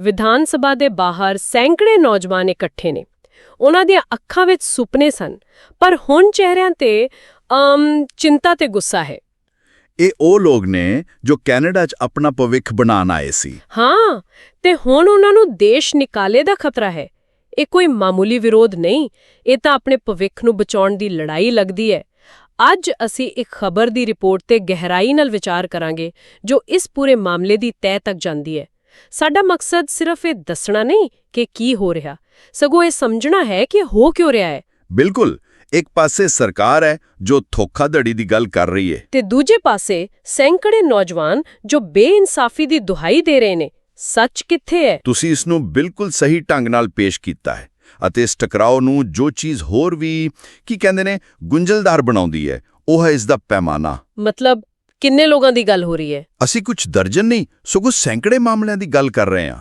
ਵਿਧਾਨ ਸਭਾ ਦੇ ਬਾਹਰ ਸੈਂਕੜੇ ਨੌਜਵਾਨ ਇਕੱਠੇ ਨੇ। ਉਹਨਾਂ ਦੀਆਂ ਅੱਖਾਂ ਵਿੱਚ ਸੁਪਨੇ ਸਨ ਪਰ ਹੁਣ ਚਿਹਰਿਆਂ ਤੇ ਅਮ ਚਿੰਤਾ ਤੇ ਗੁੱਸਾ ਹੈ। ਇਹ ਉਹ ਲੋਕ ਨੇ ਜੋ ਕੈਨੇਡਾ 'ਚ ਆਪਣਾ ਭਵਿੱਖ ਬਣਾਉਣ ਆਏ ਸੀ। ਹਾਂ ਤੇ ਹੁਣ ਉਹਨਾਂ ਨੂੰ ਦੇਸ਼ ਨਿਕਾਲੇ ਦਾ ਖਤਰਾ ਹੈ। ਇਹ ਕੋਈ ਮਾਮੂਲੀ ਵਿਰੋਧ ਨਹੀਂ ਇਹ ਤਾਂ ਆਪਣੇ ਭਵਿੱਖ ਨੂੰ ਬਚਾਉਣ ਦੀ ਲੜਾਈ ਲੱਗਦੀ ਹੈ। ਅੱਜ ਅਸੀਂ ਇੱਕ ਖਬਰ ਦੀ ਰਿਪੋਰਟ ਤੇ ਗਹਿਰਾਈ ਨਾਲ ਵਿਚਾਰ ਕਰਾਂਗੇ ਜੋ ਇਸ ਪੂਰੇ ਮਾਮਲੇ ਦੀ ਤਹਿ ਤੱਕ ਜਾਂਦੀ ਹੈ। ਸਾਡਾ ਮਕਸਦ ਸਿਰਫ ਇਹ ਦੱਸਣਾ ਨਹੀਂ ਕਿ ਕੀ ਹੋ ਰਿਹਾ। ਸਗੋਂ ਇਹ ਸਮਝਣਾ ਹੈ ਕਿ ਹੋ ਕਿਉਂ ਰਿਹਾ ਹੈ। ਬਿਲਕੁਲ ਇੱਕ ਪਾਸੇ ਸਰਕਾਰ ਹੈ ਜੋ ਧੋਖਾਧੜੀ ਦੀ ਗੱਲ ਕਰ ਰਹੀ ਹੈ। ਤੇ ਦੂਜੇ ਪਾਸੇ ਸੈਂਕੜੇ ਨੌਜਵਾਨ ਜੋ ਬੇਇਨਸਾਫੀ ਦੀ ਦੁਹਾਈ ਦੇ ਰਹੇ ਨੇ ਸੱਚ ਕਿੱਥੇ ਹੈ? ਤੁਸੀਂ ਇਸ ਨੂੰ ਬਿਲਕੁਲ ਸਹੀ ਢੰਗ ਨਾਲ ਪੇਸ਼ ਕੀਤਾ ਹੈ ਅਤੇ ਇਸ ਟਕਰਾਓ ਨੂੰ ਜੋ ਚੀਜ਼ ਹੋਰ ਵੀ ਕੀ ਕਹਿੰਦੇ ਨੇ ਗੁੰਝਲਦਾਰ ਬਣਾਉਂਦੀ ਹੈ ਉਹ ਹੈ ਇਸ ਦਾ ਪੈਮਾਨਾ। ਮਤਲਬ ਕਿੰਨੇ ਲੋਕਾਂ ਦੀ ਗੱਲ ਹੋ ਰਹੀ ਹੈ? ਅਸੀਂ ਕੁਝ ਦਰਜਨ ਨਹੀਂ ਸਗੋਂ ਸੈਂਕੜੇ ਮਾਮਲਿਆਂ ਦੀ ਗੱਲ ਕਰ ਰਹੇ ਹਾਂ।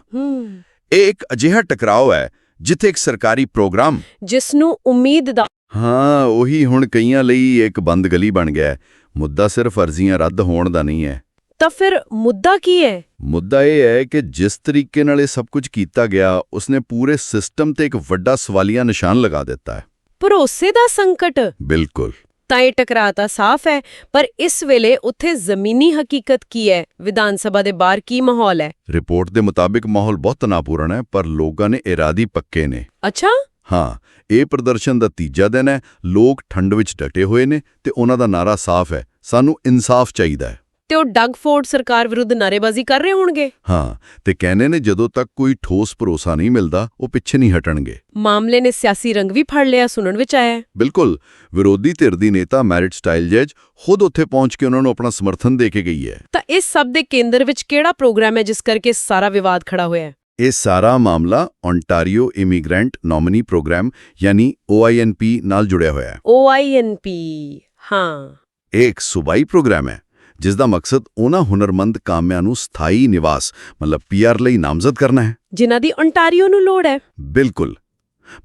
ਇਹ ਇੱਕ ਅਜਿਹਾ ਟਕਰਾਓ ਹੈ ਜਿੱਥੇ ਇੱਕ ਸਰਕਾਰੀ ਪ੍ਰੋਗਰਾਮ ਜਿਸ ਨੂੰ ਉਮੀਦ ਦਾ ਹਾਂ ਉਹੀ ਹੁਣ ਕਈਆਂ ਲਈ ਇੱਕ ਬੰਦ ਗਲੀ ਬਣ ਗਿਆ ਹੈ। ਮੁੱਦਾ ਸਿਰਫ ਅਰਜ਼ੀਆਂ ਰੱਦ ਹੋਣ ਦਾ ਨਹੀਂ ਹੈ। ਤਾਂ ਫਿਰ ਮੁੱਦਾ ਕੀ ਹੈ? ਮੁੱਦਾ ਇਹ ਹੈ ਕਿ ਜਿਸ ਤਰੀਕੇ ਨਾਲ ਇਹ ਸਭ ਕੁਝ ਕੀਤਾ ਗਿਆ ਉਸਨੇ ਪੂਰੇ ਸਿਸਟਮ ਤੇ ਇੱਕ ਵੱਡਾ ਸਵਾਲੀਆ ਨਿਸ਼ਾਨ ਲਗਾ ਦਿੱਤਾ ਹੈ। ਭਰੋਸੇ ਦਾ ਸੰਕਟ? ਬਿਲਕੁਲ। ਤਾਂ ਇਹ ਟਕਰਾਅ ਤਾਂ ਸਾਫ਼ ਹੈ ਪਰ ਇਸ ਵੇਲੇ ਉੱਥੇ ਜ਼ਮੀਨੀ ਹਕੀਕਤ ਕੀ ਹੈ? ਵਿਧਾਨ ਸਭਾ ਦੇ ਬਾਹਰ ਕੀ ਮਾਹੌਲ ਹੈ? ਰਿਪੋਰਟ ਦੇ ਮੁਤਾਬਿਕ ਮਾਹੌਲ ਬਹੁਤ ਤਣਾਪੂਰਨ ਹੈ ਪਰ ਲੋਕਾਂ ਨੇ ਇਰਾਦੀ ਪੱਕੇ ਨੇ। ਅੱਛਾ? ਹਾਂ ਇਹ ਪ੍ਰਦਰਸ਼ਨ ਦਾ ਤੀਜਾ ਦਿਨ ਹੈ ਲੋਕ ਠੰਡ ਵਿੱਚ ਡਟੇ ਹੋਏ ਨੇ ਤੇ ਉਹਨਾਂ ਦਾ ਨਾਰਾ ਸਾਫ਼ ਹੈ ਸਾਨੂੰ ਇਨਸਾਫ ਚਾਹੀਦਾ ਹੈ। ਤੇ ਉਹ ਡਗ ਫੋਰਡ ਸਰਕਾਰ ਵਿਰੁੱਧ ਨਾਰੇਬਾਜ਼ੀ ਕਰ ਰਹੇ ਹੋਣਗੇ? ਹਾਂ ਤੇ ਕਹਿੰਦੇ ਨੇ ਜਦੋਂ ਤੱਕ ਕੋਈ ਠੋਸ ਭਰੋਸਾ ਨਹੀਂ ਮਿਲਦਾ ਉਹ ਪਿੱਛੇ ਨਹੀਂ ਹਟਣਗੇ। ਮਾਮਲੇ ਨੇ ਸਿਆਸੀ ਰੰਗ ਵੀ ਫੜ ਲਿਆ ਸੁਣਨ ਵਿੱਚ ਆਇਆ। ਬਿਲਕੁਲ ਵਿਰੋਧੀ ਧਿਰ ਦੀ ਨੇਤਾ ਮੈਰਿਟ ਸਟਾਈਲ ਜੱਜ ਖੁਦ ਉੱਥੇ ਪਹੁੰਚ ਕੇ ਉਹਨਾਂ ਨੂੰ ਆਪਣਾ ਸਮਰਥਨ ਦੇ ਕੇ ਗਈ ਹੈ। ਤਾਂ ਇਸ ਸਭ ਦੇ ਕੇਂਦਰ ਵਿੱਚ ਕਿਹੜਾ ਪ੍ਰੋਗਰਾਮ ਹੈ ਜਿਸ ਕਰਕੇ ਸਾਰਾ ਵਿਵਾਦ ਖੜਾ ਹੋਇਆ ਹੈ? ਇਹ ਸਾਰਾ ਮਾਮਲਾ ਓਨਟਾਰੀਓ ਇਮੀਗ੍ਰੈਂਟ ਨੋਮਨੀ ਪ੍ਰੋਗਰਾਮ ਯਾਨੀ OINP ਨਾਲ ਜੁੜਿਆ ਹੋਇਆ ਹੈ। OINP ਹਾਂ। ਇਹ ਇੱਕ ਸੂਬਾਈ ਪ੍ਰੋਗਰਾਮ ਹੈ। ਜਿਸ ਦਾ ਮਕਸਦ ਉਹਨਾਂ ਹੁਨਰਮੰਦ ਕਾਮਿਆਂ ਨੂੰ ਸਥਾਈ ਨਿਵਾਸ ਮਤਲਬ ਪੀਆਰ ਲਈ ਨਾਮਜ਼ਦ ਕਰਨਾ ਹੈ। ਜਿਨ੍ਹਾਂ ਦੀ ਓਨਟਾਰੀਓ ਨੂੰ ਲੋੜ ਹੈ। ਬਿਲਕੁਲ।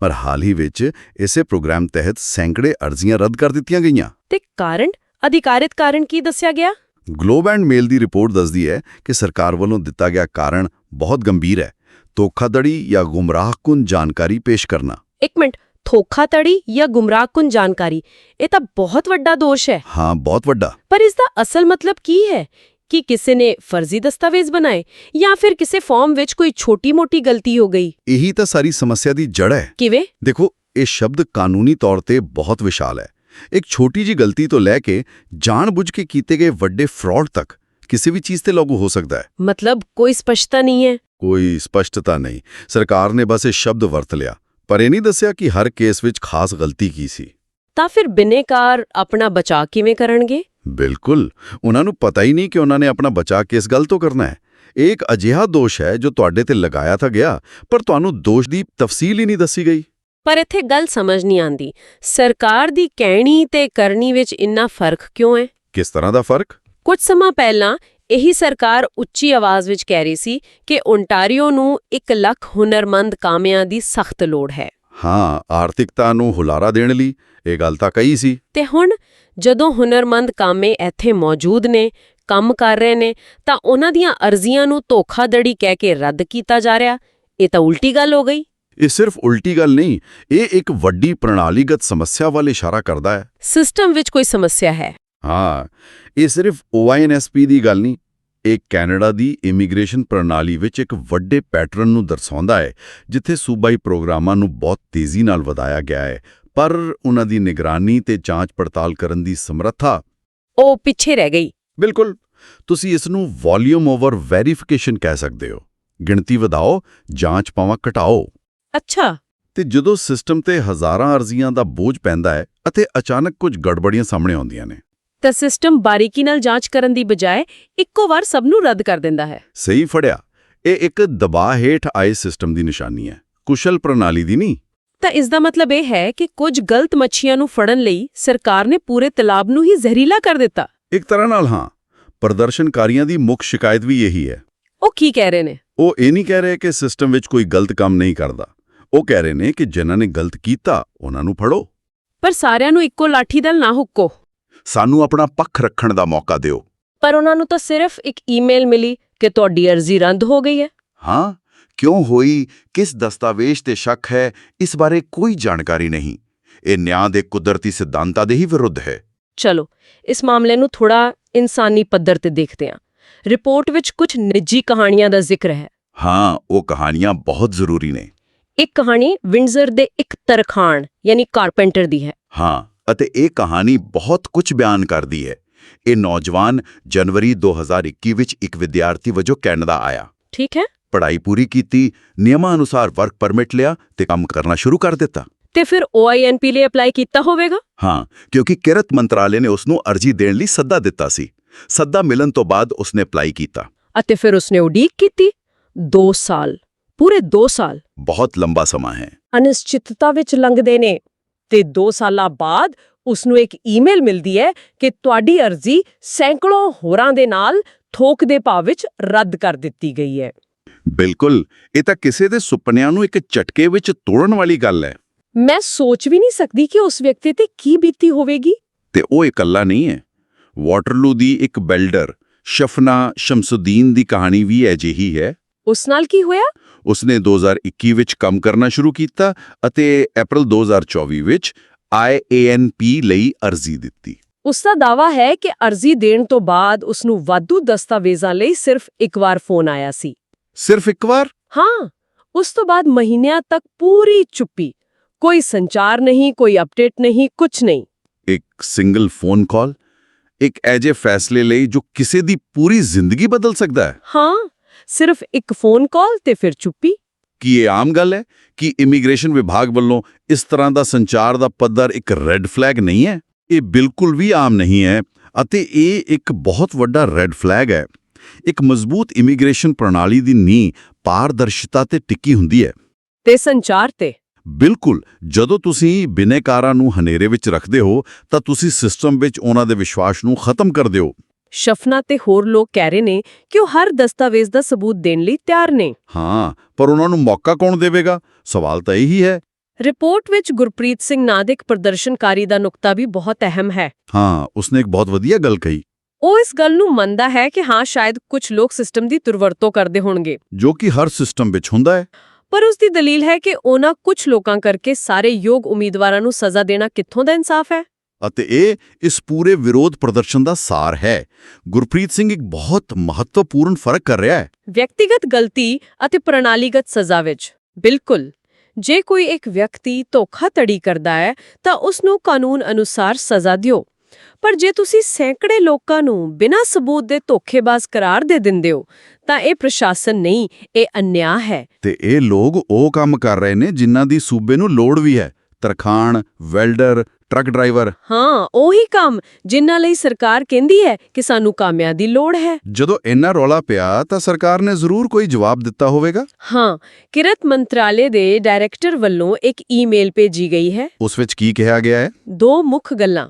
ਪਰ ਹਾਲ ਹੀ ਵਿੱਚ ਇਸੇ ਪ੍ਰੋਗਰਾਮ ਤਹਿਤ ਸੈਂਕੜੇ ਅਰਜ਼ੀਆਂ ਰੱਦ ਕਰ ਦਿੱਤੀਆਂ ਗਈਆਂ। ਤੇ ਕਾਰਨ? ਅਧਿਕਾਰਿਤ ਕਾਰਨ ਕੀ ਦੱਸਿਆ ਗਿਆ? ਗਲੋਬ ਐਂਡ ਮੇਲ ਦੀ ਰਿਪੋਰਟ ਦੱਸਦੀ ਹੈ ਕਿ ਸਰਕਾਰ ਵੱਲੋਂ ਦਿੱਤਾ ਗਿਆ ਕਾਰਨ ਬਹੁਤ ਗੰਭੀਰ ਹੈ। ਧੋਖਾਧੜੀ ਜਾਂ ਗੁੰਮਰਾਹਕੁਨ ਜਾਣਕਾਰੀ ਪੇਸ਼ ਕਰਨਾ। ਇੱਕ ਮਿੰਟ। ਧੋਖਾਧੜੀ ਜਾਂ ਗੁੰਮਰਾਹਕੁਨ ਜਾਣਕਾਰੀ ਇਹ ਤਾਂ ਬਹੁਤ ਵੱਡਾ ਦੋਸ਼ ਹੈ ਹਾਂ ਬਹੁਤ ਵੱਡਾ ਪਰ ਇਸ ਦਾ ਅਸਲ ਮਤਲਬ ਕੀ ਹੈ ਕਿ ਕਿਸੇ ਨੇ ਫਰਜ਼ੀ ਦਸਤਾਵੇਜ਼ ਬਣਾਏ ਜਾਂ ਫਿਰ ਕਿਸੇ ਫਾਰਮ ਵਿੱਚ ਕੋਈ ਛੋਟੀ-ਮੋਟੀ ਗਲਤੀ ਹੋ ਗਈ ਇਹੀ ਤਾਂ ਸਾਰੀ ਸਮੱਸਿਆ ਦੀ ਜੜ ਹੈ ਕਿਵੇਂ ਦੇਖੋ ਇਹ ਸ਼ਬਦ ਕਾਨੂੰਨੀ ਤੌਰ ਤੇ ਬਹੁਤ ਵਿਸ਼ਾਲ ਹੈ ਇੱਕ ਛੋਟੀ ਜੀ ਗਲਤੀ ਤੋਂ ਲੈ ਕੇ ਜਾਣਬੁੱਝ ਕੇ ਕੀਤੇ ਗਏ ਵੱਡੇ ਫਰਾਡ ਤੱਕ ਕਿਸੇ ਵੀ ਚੀਜ਼ ਤੇ ਲਾਗੂ ਹੋ ਸਕਦਾ ਹੈ ਮਤਲਬ ਕੋਈ ਸਪਸ਼ਟਤਾ ਨਹੀਂ ਹੈ ਕੋਈ ਸਪਸ਼ਟਤਾ ਨਹੀਂ ਸਰਕਾਰ ਨੇ ਬਸ ਇਹ ਸ਼ਬਦ ਵਰਤ ਲਿਆ ਪਰ ਇਹ ਨਹੀਂ ਦੱਸਿਆ ਕਿ ਹਰ ਕੇਸ ਵਿੱਚ ਖਾਸ ਗਲਤੀ ਕੀ ਸੀ। ਤਾਂ ਫਿਰ ਬਿਨੇਕਾਰ ਆਪਣਾ ਬਚਾਅ ਕਿਵੇਂ ਕਰਨਗੇ? ਬਿਲਕੁਲ। ਉਹਨਾਂ ਨੂੰ ਪਤਾ ਹੀ ਨਹੀਂ ਕਿ ਉਹਨਾਂ ਨੇ ਆਪਣਾ ਬਚਾਅ ਕਿਸ ਗੱਲ ਤੋਂ ਕਰਨਾ ਹੈ। ਇਹ ਇੱਕ ਅਜਿਹਾ ਦੋਸ਼ ਹੈ ਜੋ ਤੁਹਾਡੇ ਤੇ ਲਗਾਇਆ ਤਾਂ ਗਿਆ ਪਰ ਤੁਹਾਨੂੰ ਦੋਸ਼ ਦੀ ਤਫਸੀਲ ਹੀ ਨਹੀਂ ਦੱਸੀ ਗਈ। ਪਰ ਇੱਥੇ ਗੱਲ ਸਮਝ ਨਹੀਂ ਆਂਦੀ ਸਰਕਾਰ ਦੀ ਕਹਿਣੀ ਤੇ ਕਰਨੀ ਵਿੱਚ ਇੰਨਾ ਫ਼ਰਕ ਕਿਉਂ ਹੈ? ਕਿਸ ਤਰ੍ਹਾਂ ਦਾ ਫ਼ਰਕ? ਕੁਝ ਸਮਾਂ ਪਹਿਲਾਂ ਇਹੀ ਸਰਕਾਰ ਉੱਚੀ ਆਵਾਜ਼ ਵਿੱਚ ਕਹਿ ਰਹੀ ਸੀ ਕਿ ਓਨਟਾਰੀਓ ਨੂੰ 1 ਲੱਖ ਹੁਨਰਮੰਦ ਕਾਮਿਆਂ ਦੀ ਸਖਤ ਲੋੜ ਹੈ। ਹਾਂ ਆਰਥਿਕਤਾ ਨੂੰ ਹੁਲਾਰਾ ਦੇਣ ਲਈ ਇਹ ਗੱਲ ਤਾਂ ਕਹੀ ਸੀ। ਤੇ ਹੁਣ ਜਦੋਂ ਹੁਨਰਮੰਦ ਕਾਮੇ ਇੱਥੇ ਮੌਜੂਦ ਨੇ ਕੰਮ ਕਰ ਰਹੇ ਨੇ ਤਾਂ ਉਹਨਾਂ ਦੀਆਂ ਅਰਜ਼ੀਆਂ ਨੂੰ ਧੋਖਾਧੜੀ ਕਹਿ ਕੇ ਰੱਦ ਕੀਤਾ ਜਾ ਰਿਹਾ। ਇਹ ਤਾਂ ਉਲਟੀ ਗੱਲ ਹੋ ਗਈ। ਇਹ ਸਿਰਫ ਉਲਟੀ ਗੱਲ ਨਹੀਂ ਇਹ ਇੱਕ ਵੱਡੀ ਪ੍ਰਣਾਲੀਗਤ ਸਮੱਸਿਆ ਵੱਲ ਇਸ਼ਾਰਾ ਕਰਦਾ ਹੈ। ਸਿਸਟਮ ਵਿੱਚ ਕੋਈ ਸਮੱਸਿਆ ਹੈ। ਹਾਂ ਇਹ ਸਿਰਫ OINSP ਦੀ ਗੱਲ ਨਹੀਂ ਇਹ ਕੈਨੇਡਾ ਦੀ ਇਮੀਗ੍ਰੇਸ਼ਨ ਪ੍ਰਣਾਲੀ ਵਿੱਚ ਇੱਕ ਵੱਡੇ ਪੈਟਰਨ ਨੂੰ ਦਰਸਾਉਂਦਾ ਹੈ ਜਿੱਥੇ ਸੂਬਾਈ ਪ੍ਰੋਗਰਾਮਾਂ ਨੂੰ ਬਹੁਤ ਤੇਜ਼ੀ ਨਾਲ ਵਧਾਇਆ ਗਿਆ ਹੈ ਪਰ ਉਹਨਾਂ ਦੀ ਨਿਗਰਾਨੀ ਤੇ ਜਾਂਚ ਪੜਤਾਲ ਕਰਨ ਦੀ ਸਮਰੱਥਾ ਉਹ ਪਿੱਛੇ ਰਹਿ ਗਈ। ਬਿਲਕੁਲ ਤੁਸੀਂ ਇਸ ਨੂੰ ਵੋਲਿਊਮ ਓਵਰ ਵੈਰੀਫਿਕੇਸ਼ਨ ਕਹਿ ਸਕਦੇ ਹੋ ਗਿਣਤੀ ਵਧਾਓ ਜਾਂਚ ਪਾਵਾਂ ਘਟਾਓ। ਅੱਛਾ। ਤੇ ਜਦੋਂ ਸਿਸਟਮ ਤੇ ਹਜ਼ਾਰਾਂ ਅਰਜ਼ੀਆਂ ਦਾ ਬੋਝ ਪੈਂਦਾ ਹੈ ਅਤੇ ਅਚਾਨਕ ਕੁਝ ਗੜਬੜੀਆਂ ਸਾਹਮਣੇ ਆਉਂਦੀਆਂ ਨੇ ਤਾਂ ਸਿਸਟਮ ਬਾਰੀਕੀ ਨਾਲ ਜਾਂਚ ਕਰਨ ਦੀ ਬਜਾਏ ਇੱਕੋ ਵਾਰ ਸਭ ਨੂੰ ਰੱਦ ਕਰ ਦਿੰਦਾ ਹੈ। ਸਹੀ ਫੜਿਆ। ਇਹ ਇੱਕ ਦਬਾਅ ਹੇਠ ਆਏ ਸਿਸਟਮ ਦੀ ਨਿਸ਼ਾਨੀ ਹੈ। ਕੁਸ਼ਲ ਪ੍ਰਣਾਲੀ ਦੀ ਨਹੀਂ। ਤਾਂ ਇਸ ਦਾ ਮਤਲਬ ਇਹ ਹੈ ਕਿ ਕੁਝ ਗਲਤ ਮੱਛੀਆਂ ਨੂੰ ਫੜਨ ਲਈ ਸਰਕਾਰ ਨੇ ਪੂਰੇ ਤਲਾਬ ਨੂੰ ਹੀ ਜ਼ਹਿਰੀਲਾ ਕਰ ਦਿੱਤਾ। ਇੱਕ ਤਰ੍ਹਾਂ ਨਾਲ ਹਾਂ ਪ੍ਰਦਰਸ਼ਨਕਾਰੀਆਂ ਦੀ ਮੁੱਖ ਸ਼ਿਕਾਇਤ ਵੀ ਇਹੀ ਹੈ। ਉਹ ਕੀ ਕਹਿ ਰਹੇ ਨੇ? ਉਹ ਇਹ ਨਹੀਂ ਕਹਿ ਰਹੇ ਕਿ ਸਿਸਟਮ ਵਿੱਚ ਕੋਈ ਗਲਤ ਕੰਮ ਨਹੀਂ ਕਰਦਾ। ਉਹ ਕਹਿ ਰਹੇ ਨੇ ਕਿ ਜਿਨ੍ਹਾਂ ਨੇ ਗਲਤ ਕੀਤਾ ਉਹਨਾਂ ਨੂੰ ਫੜੋ। ਪਰ ਸਾਰਿਆਂ ਨੂੰ ਇੱਕੋ ਲਾਠੀ ਨਾਲ ਨਾ ਹੁੱਕੋ। ਸਾਨੂੰ ਆਪਣਾ ਪੱਖ ਰੱਖਣ ਦਾ ਮੌਕਾ ਦਿਓ। ਪਰ ਉਹਨਾਂ ਨੂੰ ਤਾਂ ਸਿਰਫ ਇੱਕ ਈਮੇਲ ਮਿਲੀ ਕਿ ਤੁਹਾਡੀ ਅਰਜ਼ੀ ਰੱਦ ਹੋ ਗਈ ਹੈ। ਹਾਂ ਕਿਉਂ ਹੋਈ ਕਿਸ ਦਸਤਾਵੇਜ਼ ਤੇ ਸ਼ੱਕ ਹੈ ਇਸ ਬਾਰੇ ਕੋਈ ਜਾਣਕਾਰੀ ਨਹੀਂ। ਇਹ ਨਿਆਂ ਦੇ ਕੁਦਰਤੀ ਸਿਧਾਂਤਾਂ ਦੇ ਹੀ ਵਿਰੁੱਧ ਹੈ। ਚਲੋ ਇਸ ਮਾਮਲੇ ਨੂੰ ਥੋੜਾ ਇਨਸਾਨੀ ਪੱਧਰ ਤੇ ਦੇਖਦੇ ਹਾਂ। ਰਿਪੋਰਟ ਵਿੱਚ ਕੁਝ ਨਿੱਜੀ ਕਹਾਣੀਆਂ ਦਾ ਜ਼ਿਕਰ ਹੈ। ਹਾਂ ਉਹ ਕਹਾਣੀਆਂ ਬਹੁਤ ਜ਼ਰੂਰੀ ਨੇ। ਇੱਕ ਕਹਾਣੀ ਵਿੰਡਜ਼ਰ ਦੇ ਇੱਕ ਤਰਖਾਣ ਯਾਨੀ ਕਾਰਪੈਂਟਰ ਦੀ ਹੈ। ਹਾਂ ਅਤੇ ਇਹ ਕਹਾਣੀ ਬਹੁਤ ਕੁਝ ਬਿਆਨ ਕਰਦੀ ਹੈ। ਇਹ ਨੌਜਵਾਨ ਜਨਵਰੀ 2021 ਵਿੱਚ ਇੱਕ ਵਿਦਿਆਰਥੀ ਵਜੋਂ ਕੈਨੇਡਾ ਆਇਆ। ਠੀਕ ਹੈ। ਪੜ੍ਹਾਈ ਪੂਰੀ ਕੀਤੀ ਨਿਯਮਾਂ ਅਨੁਸਾਰ ਵਰਕ ਪਰਮਿਟ ਲਿਆ ਤੇ ਕੰਮ ਕਰਨਾ ਸ਼ੁਰੂ ਕਰ ਦਿੱਤਾ। ਤੇ ਫਿਰ OINP ਲਈ ਅਪਲਾਈ ਕੀਤਾ ਹੋਵੇਗਾ? ਹਾਂ ਕਿਉਂਕਿ ਕਿਰਤ ਮੰਤਰਾਲੇ ਨੇ ਉਸ ਨੂੰ ਅਰਜ਼ੀ ਦੇਣ ਲਈ ਸੱਦਾ ਦਿੱਤਾ ਸੀ। ਸੱਦਾ ਮਿਲਣ ਤੋਂ ਬਾਅਦ ਉਸਨੇ ਅਪਲਾਈ ਕੀਤਾ। ਅਤੇ ਫਿਰ ਉਸਨੇ ਉਡੀਕ ਕੀਤੀ। 2 ਸਾਲ ਪੂਰੇ 2 ਸਾਲ। ਬਹੁਤ ਲੰਬਾ ਸਮਾਂ ਹੈ। ਅਨਿਸ਼ਚਿਤਤਾ ਵਿੱਚ ਲੰਘਦੇ ਨੇ। ਤੇ 2 ਸਾਲਾਂ ਬਾਅਦ ਉਸ ਨੂੰ ਇੱਕ ਈਮੇਲ ਮਿਲਦੀ ਹੈ ਕਿ ਤੁਹਾਡੀ ਅਰਜ਼ੀ ਸੈਂਕੜੋਂ ਹੋਰਾਂ ਦੇ ਨਾਲ ਥੋਕ ਦੇ ਭਾਅ ਵਿੱਚ ਰੱਦ ਕਰ ਦਿੱਤੀ ਗਈ ਹੈ। ਬਿਲਕੁਲ ਇਹ ਤਾਂ ਕਿਸੇ ਦੇ ਸੁਪਨਿਆਂ ਨੂੰ ਇੱਕ ਝਟਕੇ ਵਿੱਚ ਤੋੜਨ ਵਾਲੀ ਗੱਲ ਹੈ। ਮੈਂ ਸੋਚ ਵੀ ਨਹੀਂ ਸਕਦੀ ਕਿ ਉਸ ਵਿਅਕਤੀ ਤੇ ਕੀ ਬੀਤੀ ਹੋਵੇਗੀ। ਤੇ ਉਹ ਇਕੱਲਾ ਨਹੀਂ ਹੈ। ਵਾਟਰਲੂ ਦੀ ਇੱਕ ਬਿਲਡਰ ਸ਼ਫਨਾ ਸ਼ਮਸੁਦੀਨ ਦੀ ਕਹਾਣੀ ਵੀ ਅਜਿਹੀ ਹੈ। ਉਸ ਨਾਲ ਕੀ ਹੋਇਆ? ਉਸਨੇ 2021 ਵਿੱਚ ਕੰਮ ਕਰਨਾ ਸ਼ੁਰੂ ਕੀਤਾ ਅਤੇ ਅਪ੍ਰੈਲ 2024 ਵਿੱਚ IANP ਲਈ ਅਰਜ਼ੀ ਦਿੱਤੀ। ਉਸ ਦਾ ਦਾਵਾ ਹੈ ਕਿ ਅਰਜ਼ੀ ਦੇਣ ਤੋਂ ਬਾਅਦ ਉਸ ਨੂੰ ਵਾਧੂ ਦਸਤਾਵੇਜ਼ਾਂ ਲਈ ਸਿਰਫ ਇੱਕ ਵਾਰ ਫੋਨ ਆਇਆ ਸੀ। ਸਿਰਫ ਇੱਕ ਵਾਰ? ਹਾਂ ਉਸ ਤੋਂ ਬਾਅਦ ਮਹੀਨਿਆਂ ਤੱਕ ਪੂਰੀ ਚੁੱਪੀ। ਕੋਈ ਸੰਚਾਰ ਨਹੀਂ ਕੋਈ ਅਪਡੇਟ ਨਹੀਂ ਕੁਝ ਨਹੀਂ। ਇੱਕ ਸਿੰਗਲ ਫੋਨ ਕਾਲ ਇੱਕ ਐਜੇ ਫੈਸਲੇ ਲਈ ਜੋ ਕਿਸੇ ਦੀ ਪੂਰੀ ਜ਼ਿੰਦਗੀ ਬਦਲ ਸਕਦਾ ਹੈ। ਹਾਂ ਸਿਰਫ ਇੱਕ ਫੋਨ ਕਾਲ ਤੇ ਫਿਰ ਚੁੱਪੀ। ਕੀ ਇਹ ਆਮ ਗੱਲ ਹੈ ਕਿ ਇਮੀਗ੍ਰੇਸ਼ਨ ਵਿਭਾਗ ਵੱਲੋਂ ਇਸ ਤਰ੍ਹਾਂ ਦਾ ਸੰਚਾਰ ਦਾ ਪੱਧਰ ਇੱਕ ਰੈੱਡ ਫਲੈਗ ਨਹੀਂ ਹੈ? ਇਹ ਬਿਲਕੁਲ ਵੀ ਆਮ ਨਹੀਂ ਹੈ ਅਤੇ ਇਹ ਇੱਕ ਬਹੁਤ ਵੱਡਾ ਰੈੱਡ ਫਲੈਗ ਹੈ। ਇੱਕ ਮਜ਼ਬੂਤ ਇਮੀਗ੍ਰੇਸ਼ਨ ਪ੍ਰਣਾਲੀ ਦੀ ਨੀਂਹ ਪਾਰਦਰਸ਼ਤਾ ਤੇ ਟਿੱਕੀ ਹੁੰਦੀ ਹੈ। ਤੇ ਸੰਚਾਰ ਤੇ। ਬਿਲਕੁਲ ਜਦੋਂ ਤੁਸੀਂ ਬਿਨੇਕਾਰਾਂ ਨੂੰ ਹਨੇਰੇ ਵਿੱਚ ਰੱਖਦੇ ਹੋ ਤਾਂ ਤੁਸੀਂ ਸਿਸਟਮ ਵਿੱਚ ਉਹਨਾਂ ਦੇ ਵਿਸ਼ਵਾਸ ਨੂੰ ਖਤਮ ਕਰ ਦਿਓ। ਸ਼ਫਨਾ ਤੇ ਹੋਰ ਲੋਕ ਕਹਿ ਰਹੇ ਨੇ ਕਿ ਉਹ ਹਰ ਦਸਤਾਵੇਜ਼ ਦਾ ਸਬੂਤ ਦੇਣ ਲਈ ਤਿਆਰ ਨੇ। ਹਾਂ ਪਰ ਉਹਨਾਂ ਨੂੰ ਮੌਕਾ ਕੌਣ ਦੇਵੇਗਾ? ਸਵਾਲ ਤਾਂ ਇਹੀ ਹੈ। ਰਿਪੋਰਟ ਵਿੱਚ ਗੁਰਪ੍ਰੀਤ ਸਿੰਘ ਨਾਂ ਦੇ ਇੱਕ ਪ੍ਰਦਰਸ਼ਨਕਾਰੀ ਦਾ ਨੁਕਤਾ ਵੀ ਬਹੁਤ ਅਹਿਮ ਹੈ। ਹਾਂ ਉਸਨੇ ਇੱਕ ਬਹੁਤ ਵਧੀਆ ਗੱਲ ਕਹੀ। ਉਹ ਇਸ ਗੱਲ ਨੂੰ ਮੰਨਦਾ ਹੈ ਕਿ ਹਾਂ ਸ਼ਾਇਦ ਕੁਝ ਲੋਕ ਸਿਸਟਮ ਦੀ ਦੁਰਵਰਤੋਂ ਕਰਦੇ ਹੋਣਗੇ। ਜੋ ਕਿ ਹਰ ਸਿਸਟਮ ਵਿੱਚ ਹੁੰਦਾ ਹੈ। ਪਰ ਉਸ ਦੀ ਦਲੀਲ ਹੈ ਕਿ ਉਹਨਾਂ ਕੁਝ ਲੋਕਾਂ ਕਰਕੇ ਸਾਰੇ ਯੋਗ ਉਮੀਦਵਾਰਾਂ ਨੂੰ ਸਜ਼ਾ ਦੇਣਾ ਕਿੱਥੋਂ ਦਾ ਇਨਸਾਫ ਹੈ? ਅਤੇ ਇਹ ਇਸ ਪੂਰੇ ਵਿਰੋਧ ਪ੍ਰਦਰਸ਼ਨ ਦਾ ਸਾਰ ਹੈ। ਗੁਰਪ੍ਰੀਤ ਸਿੰਘ ਇੱਕ ਬਹੁਤ ਮਹੱਤਵਪੂਰਨ ਫ਼ਰਕ ਕਰ ਰਿਹਾ ਹੈ। ਵਿਅਕਤੀਗਤ ਗਲਤੀ ਅਤੇ ਪ੍ਰਣਾਲੀਗਤ ਸਜ਼ਾ ਵਿੱਚ। ਬਿਲਕੁਲ। ਜੇ ਕੋਈ ਇੱਕ ਵਿਅਕਤੀ ਧੋਖਾਧੜੀ ਕਰਦਾ ਹੈ ਤਾਂ ਉਸ ਨੂੰ ਕਾਨੂੰਨ ਅਨੁਸਾਰ ਸਜ਼ਾ ਦਿਓ। ਪਰ ਜੇ ਤੁਸੀਂ ਸੈਂਕੜੇ ਲੋਕਾਂ ਨੂੰ ਬਿਨਾਂ ਸਬੂਤ ਦੇ ਧੋਖੇਬਾਜ਼ ਕਰਾਰ ਦੇ ਦਿੰਦੇ ਹੋ ਤਾਂ ਇਹ ਪ੍ਰਸ਼ਾਸਨ ਨਹੀਂ ਇਹ ਅਨਿਆਂ ਹੈ। ਤੇ ਇਹ ਲੋਕ ਉਹ ਕੰਮ ਕਰ ਰਹੇ ਨੇ ਜਿਨ੍ਹਾਂ ਦੀ ਸੂਬੇ ਨੂੰ ਲੋੜ ਵੀ ਹੈ। ਤਰਖਾਣ ਵੈਲਡਰ ਟਰੱਕ ਡਰਾਈਵਰ। ਹਾਂ ਉਹੀ ਕੰਮ ਜਿਨ੍ਹਾਂ ਲਈ ਸਰਕਾਰ ਕਹਿੰਦੀ ਹੈ ਕਿ ਸਾਨੂੰ ਕਾਮਿਆਂ ਦੀ ਲੋੜ ਹੈ। ਜਦੋਂ ਇੰਨਾ ਰੌਲਾ ਪਿਆ ਤਾਂ ਸਰਕਾਰ ਨੇ ਜ਼ਰੂਰ ਕੋਈ ਜਵਾਬ ਦਿੱਤਾ ਹੋਵੇਗਾ? ਹਾਂ ਕਿਰਤ ਮੰਤਰਾਲੇ ਦੇ ਡਾਇਰੈਕਟਰ ਵੱਲੋਂ ਇੱਕ ਈਮੇਲ ਭੇਜੀ ਗਈ ਹੈ। ਉਸ ਵਿੱਚ ਕੀ ਕਿਹਾ ਗਿਆ ਹੈ? ਦੋ ਮੁੱਖ ਗੱਲਾਂ।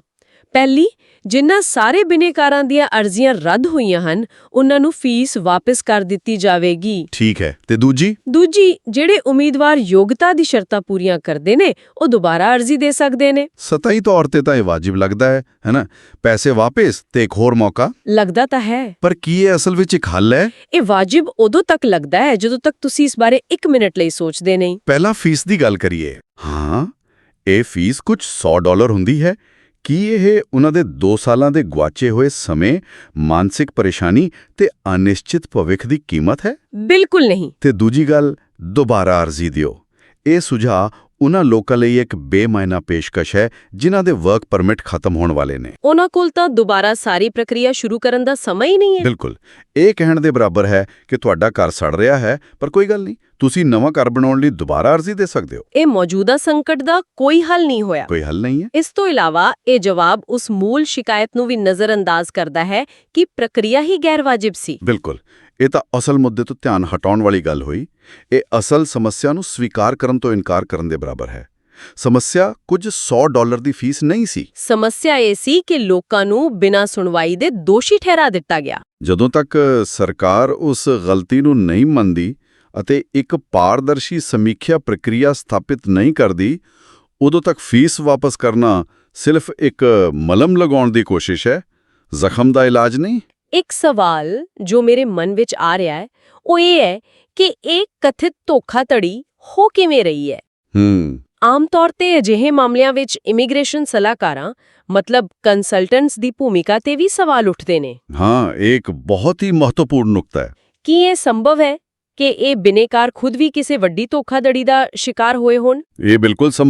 ਪਹਿਲੀ ਜਿਨ੍ਹਾਂ ਸਾਰੇ ਬਿਨੇਕਾਰਾਂ ਦੀਆਂ ਅਰਜ਼ੀਆਂ ਰੱਦ ਹੋਈਆਂ ਹਨ ਉਹਨਾਂ ਨੂੰ ਫੀਸ ਵਾਪਸ ਕਰ ਦਿੱਤੀ ਜਾਵੇਗੀ। ਠੀਕ ਹੈ ਤੇ ਦੂਜੀ? ਦੂਜੀ ਜਿਹੜੇ ਉਮੀਦਵਾਰ ਯੋਗਤਾ ਦੀ ਸ਼ਰਤਾਂ ਪੂਰੀਆਂ ਕਰਦੇ ਨੇ ਉਹ ਦੁਬਾਰਾ ਅਰਜ਼ੀ ਦੇ ਸਕਦੇ ਨੇ। ਸਤਹੀ ਤੌਰ ਤੇ ਤਾਂ ਇਹ ਵਾਜਿਬ ਲੱਗਦਾ ਹੈ ਹੈਨਾ? ਪੈਸੇ ਵਾਪਸ ਤੇ ਇੱਕ ਹੋਰ ਮੌਕਾ? ਲੱਗਦਾ ਤਾਂ ਹੈ। ਪਰ ਕੀ ਇਹ ਅਸਲ ਵਿੱਚ ਇੱਕ ਹੱਲ ਹੈ? ਇਹ ਵਾਜਿਬ ਉਦੋਂ ਤੱਕ ਲੱਗਦਾ ਹੈ ਜਦੋਂ ਤੱਕ ਤੁਸੀਂ ਇਸ ਬਾਰੇ 1 ਮਿੰਟ ਲਈ ਸੋਚਦੇ ਨਹੀਂ। ਪਹਿਲਾਂ ਫੀਸ ਦੀ ਗੱਲ ਕਰੀਏ। ਹਾਂ ਇਹ ਫੀਸ ਕੁਝ 100 ਡਾਲਰ ਹੁੰਦੀ ਹੈ ਕੀ ਇਹ ਉਹਨਾਂ ਦੇ 2 ਸਾਲਾਂ ਦੇ ਗੁਆਚੇ ਹੋਏ ਸਮੇਂ ਮਾਨਸਿਕ ਪਰੇਸ਼ਾਨੀ ਤੇ ਅਨਿਸ਼ਚਿਤ ਭਵਿੱਖ ਦੀ ਕੀਮਤ ਹੈ? ਬਿਲਕੁਲ ਨਹੀਂ। ਤੇ ਦੂਜੀ ਗੱਲ ਦੁਬਾਰਾ ਅਰਜ਼ੀ ਦਿਓ। ਇਹ ਸੁਝਾਅ ਉਹਨਾਂ ਲੋਕਾਂ ਲਈ ਇੱਕ ਬੇਮਾਇਨਾ ਪੇਸ਼ਕਸ਼ ਹੈ ਜਿਨ੍ਹਾਂ ਦੇ ਵਰਕ ਪਰਮਿਟ ਖਤਮ ਹੋਣ ਵਾਲੇ ਨੇ। ਉਹਨਾਂ ਕੋਲ ਤਾਂ ਦੁਬਾਰਾ ਸਾਰੀ ਪ੍ਰਕਿਰਿਆ ਸ਼ੁਰੂ ਕਰਨ ਦਾ ਸਮਾਂ ਹੀ ਨਹੀਂ ਹੈ। ਬਿਲਕੁਲ। ਇਹ ਕਹਿਣ ਦੇ ਬਰਾਬਰ ਹੈ ਕਿ ਤੁਹਾਡਾ ਘਰ ਸੜ ਰਿਹਾ ਹੈ ਪਰ ਕੋਈ ਗੱਲ ਨਹੀਂ ਤੁਸੀਂ ਨਵਾਂ ਘਰ ਬਣਾਉਣ ਲਈ ਦੁਬਾਰਾ ਅਰਜ਼ੀ ਦੇ ਸਕਦੇ ਹੋ। ਇਹ ਮੌਜੂਦਾ ਸੰਕਟ ਦਾ ਕੋਈ ਹੱਲ ਨਹੀਂ ਹੋਇਆ। ਕੋਈ ਹੱਲ ਨਹੀਂ ਹੈ। ਇਸ ਤੋਂ ਇਲਾਵਾ ਇਹ ਜਵਾਬ ਉਸ ਮੂਲ ਸ਼ਿਕਾਇਤ ਨੂੰ ਵੀ ਨਜ਼ਰਅੰਦਾਜ਼ ਕਰਦਾ ਹੈ ਕਿ ਪ੍ਰਕਿਰਿਆ ਹੀ ਗੈਰਵਾਜਿਬ ਸੀ। ਬਿਲਕੁਲ। ਇਹ ਤਾਂ ਅਸਲ ਮੁੱਦੇ ਤੋਂ ਧਿਆਨ ਹਟਾਉਣ ਵਾਲੀ ਗੱਲ ਹੋਈ। ਇਹ ਅਸਲ ਸਮੱਸਿਆ ਨੂੰ ਸਵੀਕਾਰ ਕਰਨ ਤੋਂ ਇਨਕਾਰ ਕਰਨ ਦੇ ਬਰਾਬਰ ਹੈ। ਸਮੱਸਿਆ ਕੁਝ 100 ਡਾਲਰ ਦੀ ਫੀਸ ਨਹੀਂ ਸੀ। ਸਮੱਸਿਆ ਇਹ ਸੀ ਕਿ ਲੋਕਾਂ ਨੂੰ ਬਿਨਾਂ ਸੁਣਵਾਈ ਦੇ ਦੋਸ਼ੀ ਠਹਿਰਾ ਦਿੱਤਾ ਗਿਆ। ਜਦੋਂ ਤੱਕ ਸਰਕਾਰ ਉਸ ਗਲਤੀ ਨੂੰ ਨਹੀਂ ਮੰਨਦੀ ਅਤੇ ਇੱਕ ਪਾਰਦਰਸ਼ੀ ਸਮੀਖਿਆ ਪ੍ਰਕਿਰਿਆ ਸਥਾਪਿਤ ਨਹੀਂ ਕਰਦੀ ਉਦੋਂ ਤੱਕ ਫੀਸ ਵਾਪਸ ਕਰਨਾ ਸਿਰਫ ਇੱਕ ਮਲਮ ਲਗਾਉਣ ਦੀ ਕੋਸ਼ਿਸ਼ ਹੈ। ਜ਼ਖਮ ਦਾ ਇਲਾਜ ਨਹੀਂ। ਇੱਕ ਸਵਾਲ ਜੋ ਮੇਰੇ ਮਨ ਵਿੱਚ ਆ ਰਿਹਾ ਹੈ ਉਹ ਇਹ ਹੈ ਕਿ ਇਹ ਕਥਿਤ ਧੋਖਾਧੜੀ ਹੋ ਕਿਵੇਂ ਰਹੀ ਹੈ? ਹੂੰ। ਆਮ ਤੌਰ ਤੇ ਅਜਿਹੇ ਮਾਮਲਿਆਂ ਵਿੱਚ ਇਮੀਗ੍ਰੇਸ਼ਨ ਸਲਾਹਕਾਰਾਂ ਮਤਲਬ ਕੰਸਲਟੈਂਟਸ ਦੀ ਭੂਮਿਕਾ ਤੇ ਵੀ ਸਵਾਲ ਉੱਠਦੇ ਨੇ। ਹਾਂ ਇਹ ਇੱਕ ਬਹੁਤ ਹੀ ਮਹੱਤਵਪੂਰਨ ਨੁਕਤਾ ਹੈ। ਕੀ ਇਹ ਸੰਭਵ ਹੈ ਕਿ ਇਹ ਬਿਨੇਕਾਰ ਖੁਦ ਵੀ ਕਿਸੇ ਵੱਡੀ ਧੋਖਾਧੜੀ ਦਾ ਸ਼ਿਕਾਰ ਹੋਏ ਹੋਣ? ਇਹ ਬਿਲਕੁਲ ਸੰਭਵ